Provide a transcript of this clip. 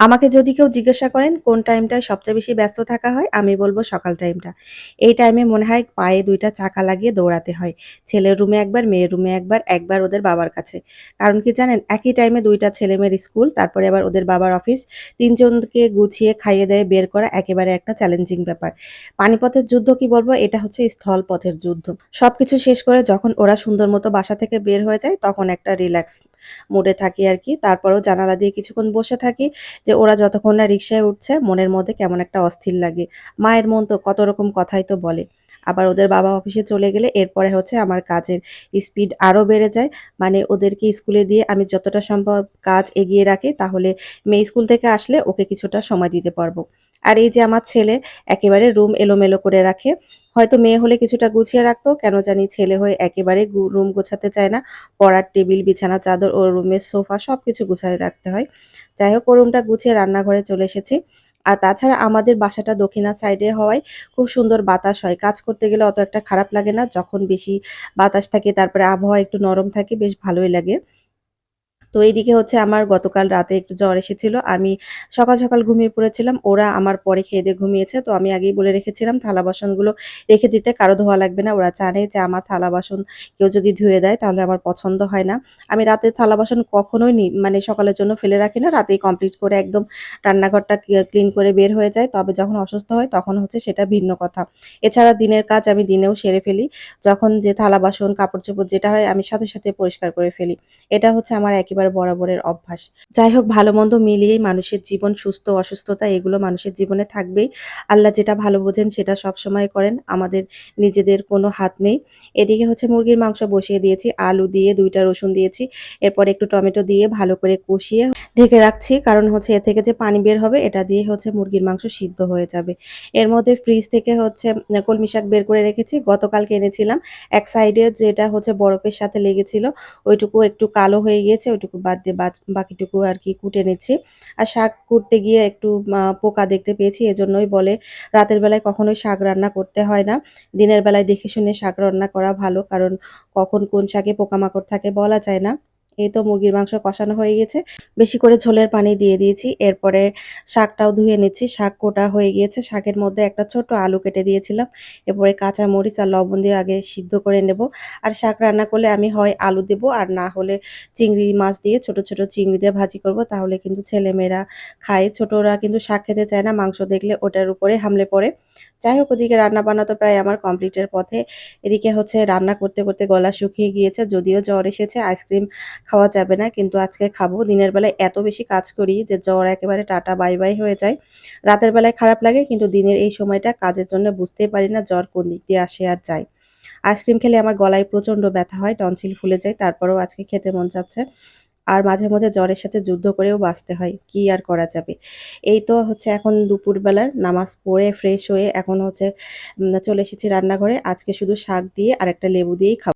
আমাকে যদি কেউ জিজ্ঞাসা করেন, কোন টাইমটায় সবচেয়ে বেশি ব্যস্ত থাকা হয়, আমি বলব সকাল টাইমটা এই টাইমে মনে হয় পায়ে দুইটা চাকা লাগিয়ে দৌড়াতে হয়। ছেলের রুমে একবার, মেয়ের রুমে একবার একবার ওদের বাবার কাছে। কারণ কি জানেন, একই টাইমে দুইটা ছেলে মেয়ের স্কুল তারপরে আবার ওদের বাবার অফিস তিনজনকে গুছিয়ে খাইয়ে দেয় বের করা একেবারে একটা চ্যালেঞ্জিং ব্যাপার। পানিপথের যুদ্ধ কি বলব? এটা হচ্ছে স্থল পথের যুদ্ধ। সবকিছু শেষ করে যখন ওরা সুন্দর মতো বাসা থেকে বের হয়ে যায়, তখন একটা রিল্যাক্স মুডে থাকি আর কি। তারপরেও জানালা দিয়ে কিছুক্ষণ বসে থাকি যে ওরা যতক্ষণ না রিক্সায় উঠছে, মনের মধ্যে কেমন একটা অস্থির লাগে। মায়ের মন তো কত রকম কথাই তো বলে। আবার ওদের বাবা অফিসে চলে গেলে এরপরে হচ্ছে আমার কাজের স্পিড আরও বেড়ে যায়। মানে ওদেরকে স্কুলে দিয়ে আমি যতটা সম্ভব কাজ এগিয়ে রাখি, তাহলে মেয়ে স্কুল থেকে আসলে ওকে কিছুটা সময় দিতে পারব। আর এই যে আমার ছেলে একেবারে রুম এলোমেলো করে রাখে, হয়তো মেয়ে হলে কিছুটা গুছিয়ে রাখতো, কেন জানি ছেলে হয়ে একেবারে রুম গোছাতে চায় না। পড়ার টেবিল, বিছানা, চাদর ও রুমের সোফা সব কিছু গুছিয়ে রাখতে হয়। যাই হোক ও রুমটা গুছিয়ে রান্নাঘরে চলে এসেছি। আর তাছাড়া আমাদের বাসাটা দক্ষিণা সাইডে হওয়ায় খুব সুন্দর বাতাস হয়। কাজ করতে গেলে অত একটা খারাপ লাগে না। যখন বেশি বাতাস থাকে, তারপরে আবহাওয়া একটু নরম থাকে, বেশ ভালোই লাগে। তো এইদিকে হচ্ছে আমার গতকাল রাতে একটু জ্বর এসেছিল। আমি সকাল সকাল ঘুমিয়ে পড়েছিলাম, ওরা আমার পরে খেয়ে দিয়ে ঘুমিয়েছে। তো আমি আগেই বলে রেখেছিলাম, থালা বাসনগুলো রেখে দিতে কারও ধোয়া লাগবে না, ওরা জানে যে আমার থালা বাসন কেউ যদি ধুয়ে দেয় তাহলে আমার পছন্দ হয় না। আমি রাতে থালা বাসন কখনোই মানে সকালের জন্য ফেলে রাখি না, রাতেই কমপ্লিট করে একদম রান্নাঘরটা ক্লিন করে বের হয়ে যায়। তবে যখন অসুস্থ হয় তখন হচ্ছে সেটা ভিন্ন কথা। এছাড়া দিনের কাজ আমি দিনেও সেরে ফেলি। যখন যে থালা বাসন কাপড় চোপড় যেটা হয় আমি সাথে সাথে পরিষ্কার করে ফেলি। এটা হচ্ছে আমার একেবারে বরাবরের অভ্যাস। যাই হোক ভালো মন্দ মিলিয়েই মানুষের জীবন, সুস্থ, অসুস্থতা, এগুলো মানুষের জীবনে থাকবেই। আল্লাহ যেটা ভালো বোঝেন সেটা সব সময় করেন, আমাদের নিজেদের কোনো হাত নেই। এদিকে হচ্ছে মুরগির মাংস বসিয়ে দিয়েছি, আলু দিয়ে দুইটা রসুন দিয়েছি, এরপর একটু টমেটো দিয়ে ভালো করে কষিয়ে ঢেকে রাখছি, কারণ হচ্ছে এ থেকে যে পানি বের হবে, এটা দিয়ে হচ্ছে মুরগির মাংস সিদ্ধ হয়ে যাবে। এর মধ্যে ফ্রিজ থেকে হচ্ছে কলমি শাক বের করে রেখেছি, গতকালকে এনেছিলাম। এক সাইডে যেটা হচ্ছে বরফের সাথে লেগেছিল, ওইটুকু একটু কালো হয়ে গিয়েছে, ওইটুকু বাদ দিয়ে বাকিটুকু আর কি কুটে নিচ্ছি। আর শাক কুটতে গিয়ে একটু পোকা দেখতে পেয়েছি, এজন্যই বলে রাতের বেলায় কখনোই শাক রান্না করতে হয় না। দিনের বেলায় দেখে শুনে শাক রান্না করা ভালো, কারণ কখন কোন শাকে পোকামাকড় থাকে বলা যায় না। এই তো মুরগির মাংস কষানো হয়ে গেছে। বেশি করে ঝোলের পানি দিয়ে দিয়েছি। এরপরে শাকটাও ধুয়ে নিচ্ছি। শাক কোটা হয়ে গিয়েছে। শাকের মধ্যে একটা ছোট আলু কেটে দিয়েছিলাম। এরপরে কাঁচা মরিচ আর লবণ দিয়ে আগে সিদ্ধ করে নেব। আর শাক রান্না করলে আমি হয় আলু দেব আর না হলে চিংড়ি মাছ দিয়ে ছোট ছোট চিংড়ি দিয়ে ভাজি করব। তাহলে কিন্তু ছেলেমেয়েরা খায়। ছোটরা কিন্তু শাক খেতে চায় না। মাংস দেখলে ওটার উপরে হামলে পড়ে। যাই হোক, ওদিকে রান্না বান্না তো প্রায় আমার কমপ্লিটের পথে। এদিকে হচ্ছে রান্না করতে করতে গলা শুকিয়ে গিয়েছে। যদিও জ্বর এসেছে, আইসক্রিম খাওয়া যাবে না। কিন্তু আজকে খাব। দিনের বেলায় এত বেশি কাজ করি যে জ্বর একেবারে টাটা, বাই বাই হয়ে যায়। রাতের বেলায় খারাপ লাগে, কিন্তু দিনের এই সময়টা কাজের জন্য বুঝতেই পারি না জ্বর কোন দিক দিয়ে আসে আর যায়। আইসক্রিম খেলে আমার গলায় প্রচণ্ড ব্যথা হয়, টনসিল ফুলে যায়, তারপরেও আজকে খেতে মন চাচ্ছে। আর মাঝে মধ্যে জ্বরের সাথে যুদ্ধ করেও বাঁচতে হয়, কি আর করা যাবে? এই তো হচ্ছে এখন দুপুরবেলার নামাজ পড়ে ফ্রেশ হয়ে এখন হচ্ছে চলে এসেছি রান্নাঘরে। আজকে শুধু শাক দিয়ে আর একটা লেবু দিয়েই খাব।